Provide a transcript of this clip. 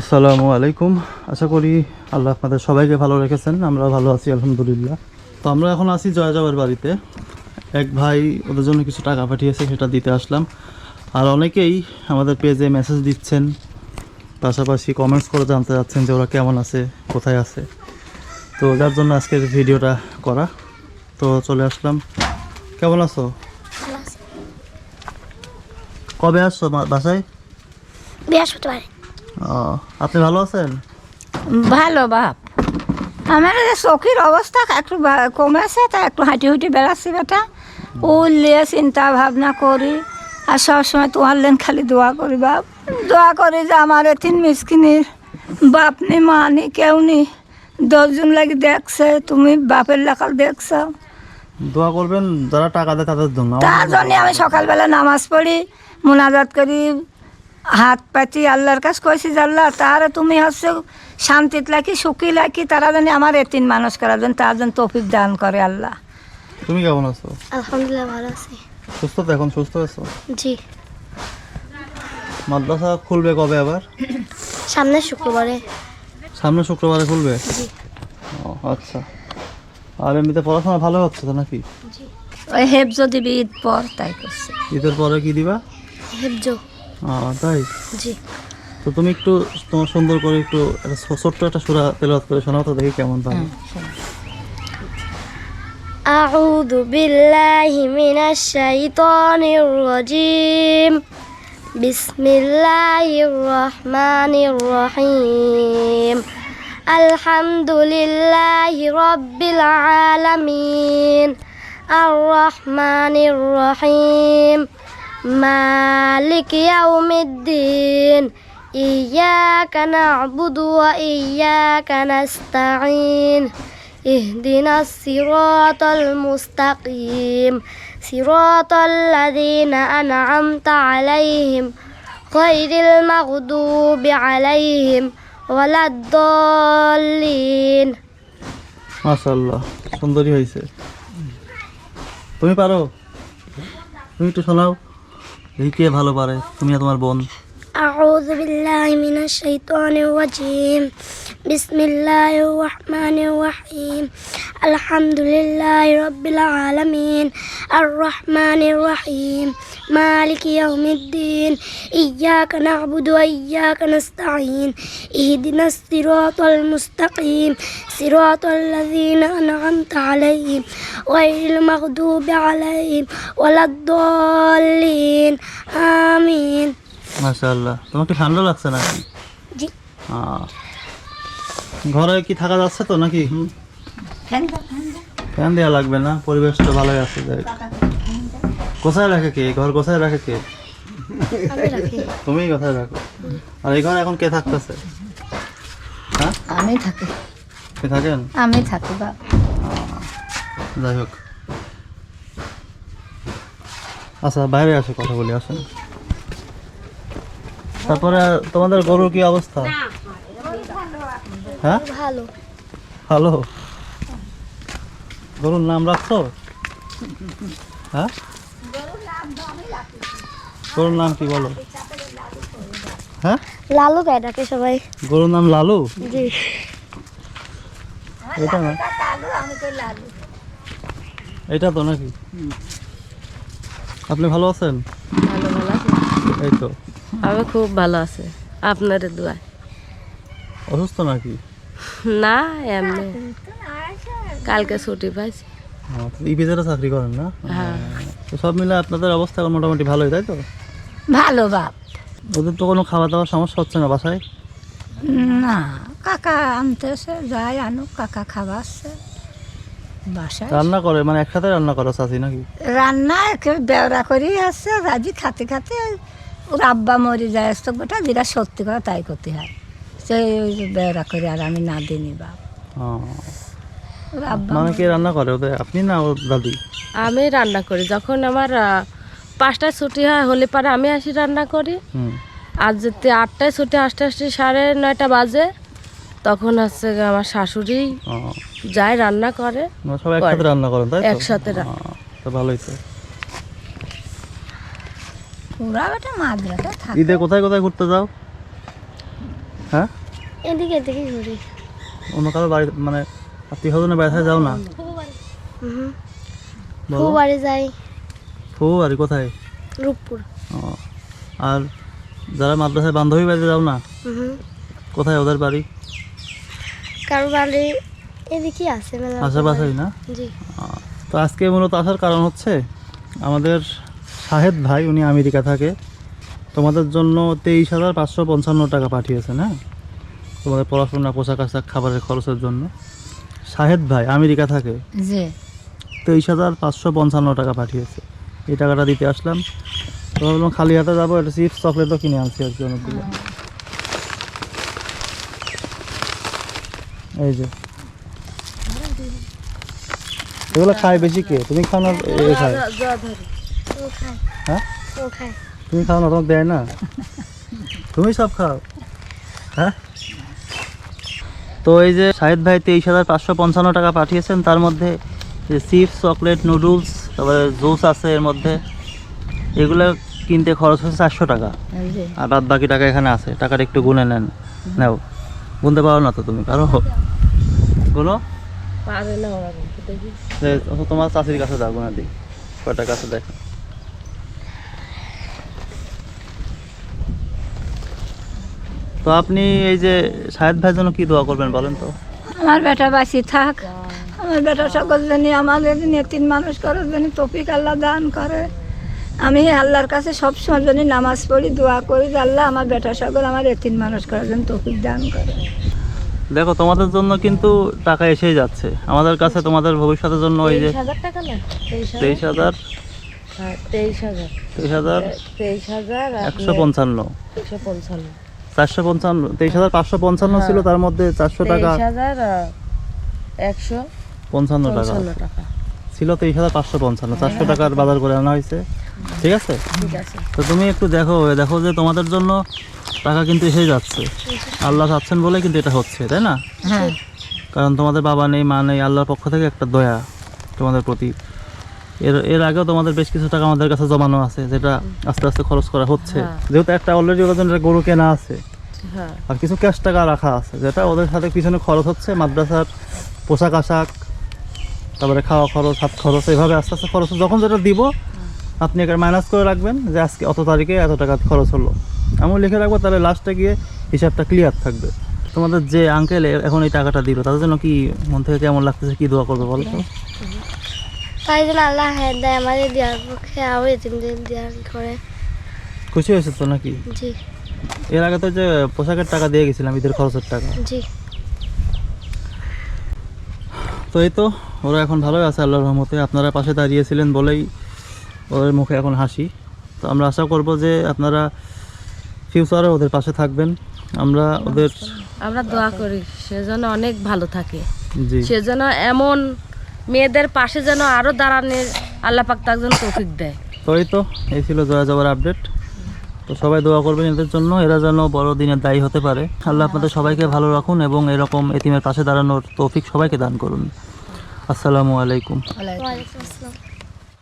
আসসালামু আলাইকুম। আশা করি আল্লাহ আপনাদের সবাইকে ভালো রেখেছেন আমরা ভালো আছি আলহামদুলিল্লাহ। তো আমরা এখন আছি জয়াজাবের বাড়িতে। এক ভাই ওদের জন্য কিছু টাকা পাঠিয়েছে সেটা দিতে আসলাম। আর অনেকেই আমাদের পেজে মেসেজ দিচ্ছেন পাশাপাশি কমেন্টস করে জানতে চাচ্ছেন যে ওরা কেমন আছে কোথায় আছে। তো যার জন্য আজকের ভিডিওটা করা। তো চলে আসলাম। কেমন আছো? কবে আসছো বাসায়? বৃহস্পতিবার। আপনি ভালো আছেন? ভালো বাপ। আমার এই চোখের অবস্থা একটু কমেছে তা একটু হাঁটি হুটি বেড়াচ্ছি বেটা। উল্লিয়ে চিন্তা ভাবনা করি আর সবসময় তোমার লেন খালি দোয়া করি বাপ। দোয়া করি যে আমার তিন মিসকিনির বাপ নি মা নি কেউ নি দশজন লাগি দেখছে তুমি বাপের লেখাল দেখছ। দোয়া করবেন যারা টাকা দেয় তাদের জন্য। তার জন্য আমি সকালবেলা নামাজ পড়ি মোনাজাত করি হাত পাতি আল্লাহর কাছে কইছি যে আল্লাহ তার তুমি হচ্ছে শান্তিত লাকি সুখী লাকি তারা জানি আমার এতিন মানুষ করার জন্য তার জন্য তৌফিক দান করে আল্লাহ। তুমি কেমন আছো? আলহামদুলিল্লাহ ভালো আছি। সুস্থ তো এখন সুস্থ আছো? জি। মাদ্রাসা খুলবে কবে আবার? সামনে শুক্রবারে। সামনে শুক্রবারে খুলবে? জি। ও আচ্ছা। আর এমনিতে পড়াশোনা ভালো হচ্ছে তো নাকি? ওই হেফ যদি ঈদ পর তাই করছে। ঈদের পরে কি দিবা? হেফজ তাই জি তো তুমি একটু তোমার সুন্দর করে একটু একটা ছো- ছোট্ট একটা সুরা তেলাওয়াত করে শোনাও তো দেখি কেমন পাবে أعوذ بالله من الشيطان الرجيم بسم الله الرحمن الرحيم الحمد لله رب العالمين الرحمن الرحيم مالك يوم الدين إياك نعبد وإياك نستعين اهدنا الصراط المستقيم صراط الذين أنعمت عليهم غير المغضوب عليهم ولا الضالين মাশাল্লাহ সুন্দরী হয়েছে তুমি পারো তুমি একটু শোনাও দেখি কে ভালো পারে তুমি আর তোমার বোন أعوذ بالله من الشيطان الرجيم بسم الله الرحمن الرحيم الحمد لله رب العالمين الرحمن الرحيم مالك يوم الدين إياك نعبد وإياك نستعين اهدنا الصراط المستقيم صراط الذين أنعمت عليهم غير المغضوب عليهم ولا الضالين آمين মাশাল্লাহ তোমাকে ঠান্ডা লাগছে নাকি জি আহ, ঘরে কি থাকা যাচ্ছে তো নাকি? ফ্যান দেওয়া লাগবে না পরিবেশ তো ভালোই আছে যাই কোথায় রাখে কে? ঘর কোথায় রাখে কে? তুমি কোথায় রাখো? আর এই ঘরে এখন কে থাকতেছে? হ্যাঁ? আমি থাকি। কে থাকেন? আমি থাকি বাপ যাই হোক। আচ্ছা বাইরে আসে কথা বলি আসেন। তারপরে তোমাদের গরুর কি অবস্থা? হ্যাঁ? ভালো। ভালো? গরুর নাম রাখছো? হ্যাঁ? গরুর নাম কি বলো? হ্যাঁ? লালু গায়ে ডাকে সবাই। গরুর নাম লালু? জি। এটা না? এটা তো নাকি? আপনি ভালো আছেন? ভালো ভালো আছে। এই তো। আমি খুব ভালো আছে। আপনার দোয়া অসুস্থ নাকি? না এমনি। কালকে ছুটি পাইছি। ইপিজেটা চাকরি করেন না? হ্যাঁ। তো সব মিলে আপনাদের অবস্থা মোটামুটি ভালোই তাই তো? ভালো বাপ। ওদের তো কোনো খাওয়া দাওয়ার সমস্যা হচ্ছে না বাসায়? না কাকা আনতেছে যাই আনুক কাকা খাওয়াচ্ছে বাসায় রান্না করে মানে একসাথে রান্না করো চাচি নাকি? রান্না একে বেওরা করেই আসছে রাজি খাতে খাতে ওর আব্বা মরে যায় তো গোটা যেটা সত্যি কথা তাই করতে হয়। সেই ওই যে বেওরা করে আর আমি না দিনি বাপ। ও, মানে কে রান্না করে ওদের? আপনি না ওর দাদি? আমি রান্না করি। যখন আমার পাঁচটায় ছুটি হয় হলে পারে আমি আসি রান্না করি। আর যদি আটটায় ছুটি আসতে আসতে সাড়ে নয়টা বাজে। তখন হচ্ছে আমার শাশুড়ি ও, যায় রান্না করে মানে সব একসাথে রান্না করেন তাই একসাথে ভালোই তো। ওরা ঈদে কোথায় কোথায় ঘুরতে যাও? হ্যাঁ? এদিকে এদিকে ঘুরি। অন্য কারও বাড়ি মানে আত্মীয় স্বজনের বাড়িতে যাও না? হুম বাড়ি যাই। ফু বাড়ি কোথায়? রূপপুর। ও আর যারা মাদ্রাসায় বান্ধবী বাড়িতে যাও না? কোথায় ওদের বাড়ি? কারও বাড়ি এদিকে আছে আশেপাশেই না? জি। তো আজকে মূলত আসার কারণ হচ্ছে আমাদের শাহেদ ভাই উনি আমেরিকা থাকে। তোমাদের জন্য তেইশ হাজার পাঁচশো পঞ্চান্ন টাকা পাঠিয়েছেন হ্যাঁ? তোমাদের পড়াশোনা পোশাক আশাক খাবারের খরচের জন্য। শাহেদ ভাই আমেরিকা থাকে? তেইশ হাজার পাঁচশো পঞ্চান্ন টাকা পাঠিয়েছে। এই টাকাটা দিতে আসলাম। তো ভাবলাম খালি হাতে যাব একটা চিপস চকলেটও কিনে আনছি আর কি অনেকগুলো। এই যে। এগুলো খায় বেশি কে? তুমি খাও না খায়। হ্যাঁ? খায়। তুমি খাও না তোমাকে দেয় না। তুমি সব খাও। হ্যাঁ? তো এই যে শাহিদ ভাই তেইশ হাজার পাঁচশো পঞ্চান্ন টাকা পাঠিয়েছেন তার মধ্যে চিপস চকলেট নুডলস তারপরে জুস আছে এর মধ্যে। এগুলো কিনতে খরচ হচ্ছে চারশো টাকা। আর বাদ বাকি টাকা এখানে আছে। টাকাটা একটু গুনে নেন। নাও। গুনতে পারো না তো তুমি পারো যে তোমার চাষির কাছে যাও গুনা দিই। কয়টা কাছে দেখো। তো আপনি এই যে শাহেদ ভাইয়ের জন্য কি দোয়া করবেন বলেন তো? আমার বেটা বাঁচি থাক। আমার বেটা সকল জন্য আমাদের তিন মানুষ করার জন্য তফিক আল্লাহ দান করে। আমি আল্লাহর কাছে সবসময় জন্য নামাজ পড়ি দোয়া করি যে আল্লাহ আমার বেটা সকল আমার এতিন মানুষ করার জন্য তফিক দান করে। দেখো তোমাদের জন্য কিন্তু টাকা এসেই যাচ্ছে। আমাদের কাছে তোমাদের ভবিষ্যতের জন্য ওই যে তেইশ হাজার টাকা না তেইশ হাজার? তেইশ হাজার? হ্যাঁ একশো পঞ্চান্ন। একশো পঞ্চান্ন। চারশো পঞ্চান্ন তেইশ হাজার পাঁচশো পঞ্চান্ন ছিল তার মধ্যে চারশো টাকা একশো পঞ্চান্ন টাকা ছিল তেইশ হাজার পাঁচশো পঞ্চান্ন চারশো টাকার বাজার করে আনা হয়েছে। ঠিক আছে। তো তুমি একটু দেখো দেখো যে তোমাদের জন্য টাকা কিন্তু এসে যাচ্ছে। আল্লাহ চাচ্ছেন বলে কিন্তু এটা হচ্ছে তাই না? হ্যাঁ। কারণ তোমাদের বাবা নেই মা নেই আল্লাহর পক্ষ থেকে একটা দয়া তোমাদের প্রতি। এর এর আগেও তোমাদের বেশ কিছু টাকা আমাদের কাছে জমানো আছে যেটা আস্তে আস্তে খরচ করা হচ্ছে। হ্যাঁ। যেহেতু একটা অলরেডি ওদের জন্য একটা গরু কেনা আছে হ্যাঁ। আর কিছু ক্যাশ টাকা রাখা আছে যেটা ওদের সাথে পিছনে খরচ হচ্ছে মাদ্রাসার পোশাক আশাক তারপরে খাওয়া খরচ হাত খরচ এভাবে আস্তে আস্তে খরচ যখন যেটা দিব আপনি একটা মাইনাস করে রাখবেন যে আজকে অত তারিখে এত টাকা খরচ হলো। আমি লিখে রাখব তাহলে লাস্টে গিয়ে হিসাবটা ক্লিয়ার থাকবে। তোমাদের যে আঙ্কেল এখন এই টাকাটা দিল তাদের জন্য কি মন থেকে কেমন লাগতেছে কি দোয়া করবে বলো তাই জন্য আল্লাহ হ্যাঁ দেয় আমাদের দেওয়ার পক্ষে আরও এতিমদের দেওয়ার করে খুশি হয়েছে তো নাকি? জি। এর আগে তো যে পোশাকের টাকা দিয়ে গেছিলাম ঈদের খরচের টাকা। জি। তো এই তো ওরা এখন ভালোই আছে আল্লাহর রহমতে। আপনারা পাশে দাঁড়িয়েছিলেন বলেই ওদের মুখে এখন হাসি। তো আমরা আশা করব যে আপনারা ফিউচারে ওদের পাশে থাকবেন। আমরা ওদের আমরা দোয়া করি সে যেন অনেক ভালো থাকে। জি। সে যেন এমন মেয়েদের পাশে যেন আরও দাঁড়ানোর আল্লাহ পাক তার জন্য তৌফিক দেয়। তোই তো এই ছিল জয়া জবর আপডেট তো সবাই দোয়া করবেন এদের জন্য এরা যেন বড় দিনের দায়ী হতে পারে। আল্লাহ আপনাদের সবাইকে ভালো রাখুন এবং এরকম এতিমের পাশে দাঁড়ানোর তৌফিক সবাইকে দান করুন। আসসালামু আলাইকুম। আসসালাম।